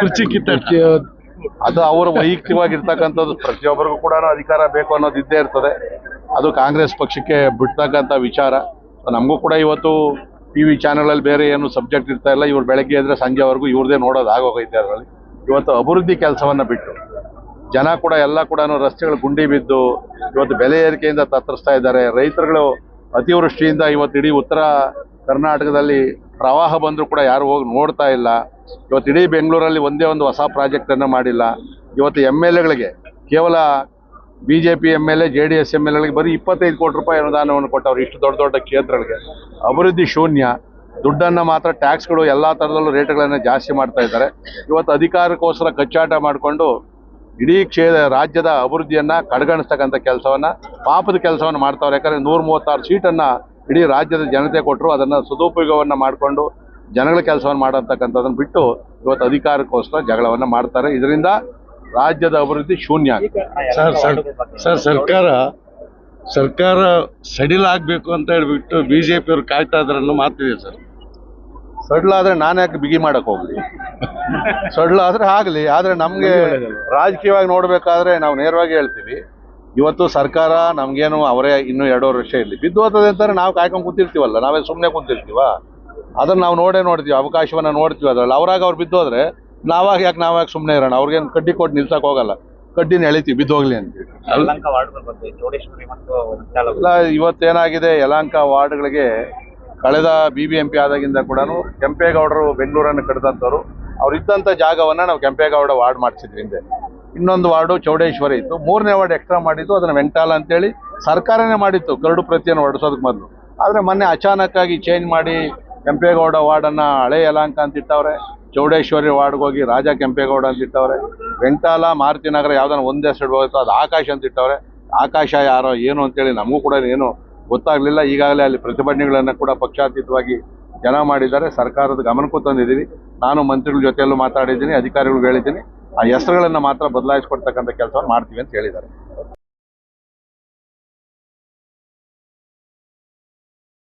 ಕುರ್ಚಿ ಕಿತ್ತಾಟ ಅದು ಅವರ ವೈಯಕ್ತಿಕವಾಗಿರ್ತಕ್ಕಂಥದ್ದು ಪ್ರತಿಯೊಬ್ಬರಿಗೂ ಕೂಡ ಅಧಿಕಾರ ಬೇಕು ಅನ್ನೋದು ಇದ್ದೇ ಇರ್ತದೆ. ಅದು ಕಾಂಗ್ರೆಸ್ ಪಕ್ಷಕ್ಕೆ ಬಿಡ್ತಕ್ಕಂಥ ವಿಚಾರ. ನಮಗೂ ಕೂಡ ಇವತ್ತು ಟಿ ವಿ ಚಾನಲಲ್ಲಿ ಬೇರೆ ಏನು ಸಬ್ಜೆಕ್ಟ್ ಇರ್ತಾ ಇಲ್ಲ. ಇವ್ರು ಬೆಳಗ್ಗೆ ಎದ್ರೆ ಸಂಜೆವರೆಗೂ ಇವ್ರದೇ ನೋಡೋದು ಆಗೋಗೈತೆ ಅದರಲ್ಲಿ. ಇವತ್ತು ಅಭಿವೃದ್ಧಿ ಕೆಲಸವನ್ನು ಬಿಟ್ಟು ಜನ ಕೂಡ ಎಲ್ಲ ಕೂಡ ರಸ್ತೆಗಳು ಗುಂಡಿ ಬಿದ್ದು ಇವತ್ತು ಬೆಲೆ ಏರಿಕೆಯಿಂದ ತತ್ತರಿಸ್ತಾ ಇದ್ದಾರೆ. ರೈತರುಗಳು ಅತಿವೃಷ್ಟಿಯಿಂದ ಇವತ್ತು ಇಡೀ ಉತ್ತರ ಕರ್ನಾಟಕದಲ್ಲಿ ಪ್ರವಾಹ ಬಂದರೂ ಕೂಡ ಯಾರು ಹೋಗಿ ನೋಡ್ತಾ ಇಲ್ಲ. ಇವತ್ತು ಇಡೀ ಬೆಂಗಳೂರಲ್ಲಿ ಒಂದೇ ಒಂದು ಹೊಸ ಪ್ರಾಜೆಕ್ಟನ್ನು ಮಾಡಿಲ್ಲ. ಇವತ್ತು ಎಂ ಎಲ್ ಎಗಳಿಗೆ, ಕೇವಲ B J P M L A, J D S M L ಎಗಳಿಗೆ ಬರೀ ಇಪ್ಪತ್ತೈದು ಕೋಟಿ ರೂಪಾಯಿ ಅನುದಾನವನ್ನು ಕೊಟ್ಟವ್ರು ಇಷ್ಟು ದೊಡ್ಡ ದೊಡ್ಡ ಕ್ಷೇತ್ರಗಳಿಗೆ. ಅಭಿವೃದ್ಧಿ ಶೂನ್ಯ, ದುಡ್ಡನ್ನು ಮಾತ್ರ ಟ್ಯಾಕ್ಸ್ಗಳು ಎಲ್ಲ ಥರದಲ್ಲೂ ರೇಟ್ಗಳನ್ನು ಜಾಸ್ತಿ ಮಾಡ್ತಾ ಇದ್ದಾರೆ. ಇವತ್ತು ಅಧಿಕಾರಕ್ಕೋಸ್ಕರ ಕಚ್ಚಾಟ ಮಾಡಿಕೊಂಡು ಇಡೀ ಕ್ಷೇ ರಾಜ್ಯದ ಅಭಿವೃದ್ಧಿಯನ್ನ ಕಡೆಗಣಿಸ್ತಕ್ಕಂಥ ಕೆಲಸವನ್ನ ಪಾಪದ ಕೆಲಸವನ್ನು ಮಾಡ್ತಾವ್ರೆ. ಯಾಕಂದ್ರೆ ನೂರ ಮೂವತ್ತಾರು ಸೀಟನ್ನ ಇಡೀ ರಾಜ್ಯದ ಜನತೆ ಕೊಟ್ಟರು ಅದನ್ನ ಸದುಪಯೋಗವನ್ನ ಮಾಡಿಕೊಂಡು ಜನಗಳ ಕೆಲಸವನ್ನು ಮಾಡತಕ್ಕಂಥದ್ದನ್ನು ಬಿಟ್ಟು ಇವತ್ತು ಅಧಿಕಾರಕ್ಕೋಸ್ಕರ ಜಗಳವನ್ನ ಮಾಡ್ತಾರೆ. ಇದರಿಂದ ರಾಜ್ಯದ ಅಭಿವೃದ್ಧಿ ಶೂನ್ಯ ಆಗುತ್ತೆ. ಸರ್ ಸರ್ ಸರ್ ಸರ್ಕಾರ ಸರ್ಕಾರ ಸಡಿಲ್ ಆಗ್ಬೇಕು ಅಂತ ಹೇಳ್ಬಿಟ್ಟು ಬಿಜೆಪಿ ಅವ್ರು ಕಾಯ್ತಾ ಇದ್ರನ್ನು ಮಾತಿದೆ ಸರ್. ಸಡಿಲಾದರೆ ನಾನು ಯಾಕೆ ಬಿಗಿ ಮಾಡಕ್ ಹೋಗ್ಲಿ? ಸಡ್ಲಾದ್ರೆ ಆಗ್ಲಿ ಆದ್ರೆ ನಮ್ಗೆ ರಾಜಕೀಯವಾಗಿ ನೋಡ್ಬೇಕಾದ್ರೆ ನಾವು ನೇರವಾಗಿ ಹೇಳ್ತೀವಿ ಇವತ್ತು ಸರ್ಕಾರ ನಮ್ಗೇನು ಅವರೇ ಇನ್ನು ಎರಡೂವರೆ ವರ್ಷ ಇರಲಿ ಬಿದ್ದು ಹೋಗ್ತದೆ ಅಂತಾರೆ ನಾವು ಕಾಯ್ಕೊಂಡು ಕೂತಿರ್ತೀವಲ್ಲ ನಾವೇ ಸುಮ್ಮನೆ ಕೂತಿರ್ತೀವ? ಅದನ್ನ ನಾವು ನೋಡೇ ನೋಡ್ತೀವಿ ಅವಕಾಶವನ್ನ ನೋಡ್ತೀವಿ ಅದ್ರಲ್ಲಿ. ಅವ್ರಾಗ ಅವ್ರು ಬಿದ್ದೋದ್ರೆ ನಾವಾಗ ಯಾಕೆ ನಾವಾಗ ಸುಮ್ಮನೆ ಇರೋಣ? ಅವ್ರಿಗೇನು ಕಡ್ಡಿ ಕೊಟ್ಟು ನಿಲ್ಸಕ್ ಹೋಗಲ್ಲ. ಕಡ್ಡಿನ ಎಳಿತೀವಿ ಬಿದ್ದು ಹೋಗ್ಲಿ ಅಂತ ಇವತ್ತೇನಾಗಿದೆ ಯಲಾಂಕ ವಾರ್ಡ್ಗಳಿಗೆ ಕಳೆದ ಬಿ ಬಿ ಎಂ ಪಿ ಆದಾಗಿಂದ ಕೂಡ ಕೆಂಪೇಗೌಡರು ಬೆಂಗಳೂರನ್ನು ಕಟ್ಟಿದಂಥವ್ರು ಅವ್ರು ಇದ್ದಂಥ ಜಾಗವನ್ನ ನಾವು ಕೆಂಪೇಗೌಡ ವಾರ್ಡ್ ಮಾಡಿಸಿದ್ವಿ ಹಿಂದೆ. ಇನ್ನೊಂದು ವಾರ್ಡು ಚೌಡೇಶ್ವರಿ ಇತ್ತು. ಮೂರನೇ ವಾರ್ಡ್ ಎಕ್ಸ್ಟ್ರಾ ಮಾಡಿದ್ದು, ಅದನ್ನ ವೆಂಟಾಲ ಅಂತೇಳಿ ಸರ್ಕಾರನೇ ಮಾಡಿತ್ತು. ಕರಡು ಪ್ರತಿಯನ್ನು ಹೊರಡಿಸೋದಕ್ಕೆ ಮೊದಲು. ಆದರೆ ಮೊನ್ನೆ ಅಚಾನಕ್ಕಾಗಿ ಚೇಂಜ್ ಮಾಡಿ ಕೆಂಪೇಗೌಡ ವಾರ್ಡನ್ನು ಹಳೆ ಯಲಾಂಕ ಅಂತ ಇಟ್ಟವ್ರೆ ಚೌಡೇಶ್ವರಿ ವಾರ್ಡ್ಗೆ ಹೋಗಿ ರಾಜ ಕೆಂಪೇಗೌಡ ಅಂತ ಇಟ್ಟವ್ರೆ ವೆಂಟಾಲ, ಮಾರುತಿ ನಗರ ಯಾವ್ದಾನ ಒಂದೇ ಸೈಡ್ ಹೋಗುತ್ತೋ ಅದು ಆಕಾಶ ಅಂತ ಇಟ್ಟವ್ರೆ ಆಕಾಶ ಯಾರೋ ಏನು ಅಂತೇಳಿ ನಮಗೂ ಕೂಡ ಏನು ಗೊತ್ತಾಗ್ಲಿಲ್ಲ. ಈಗಾಗಲೇ ಅಲ್ಲಿ ಪ್ರತಿಭಟನೆಗಳನ್ನು ಕೂಡ ಪಕ್ಷಾತೀತವಾಗಿ ಜನ ಮಾಡಿದ್ದಾರೆ. ಸರ್ಕಾರದ ಗಮನಕ್ಕೂ ತಂದಿದ್ದೀವಿ. ನಾನು ಮಂತ್ರಿಗಳ ಜೊತೆಯಲ್ಲೂ ಮಾತಾಡಿದ್ದೀನಿ ಅಧಿಕಾರಿಗಳು ಹೇಳಿದ್ದೀನಿ. ಆ ಹೆಸರುಗಳನ್ನು ಮಾತ್ರ ಬದಲಾಯಿಸ್ಕೊಡ್ತಕ್ಕಂಥ ಕೆಲಸವನ್ನು ಮಾಡ್ತೀವಿ ಅಂತ ಹೇಳಿದ್ದಾರೆ.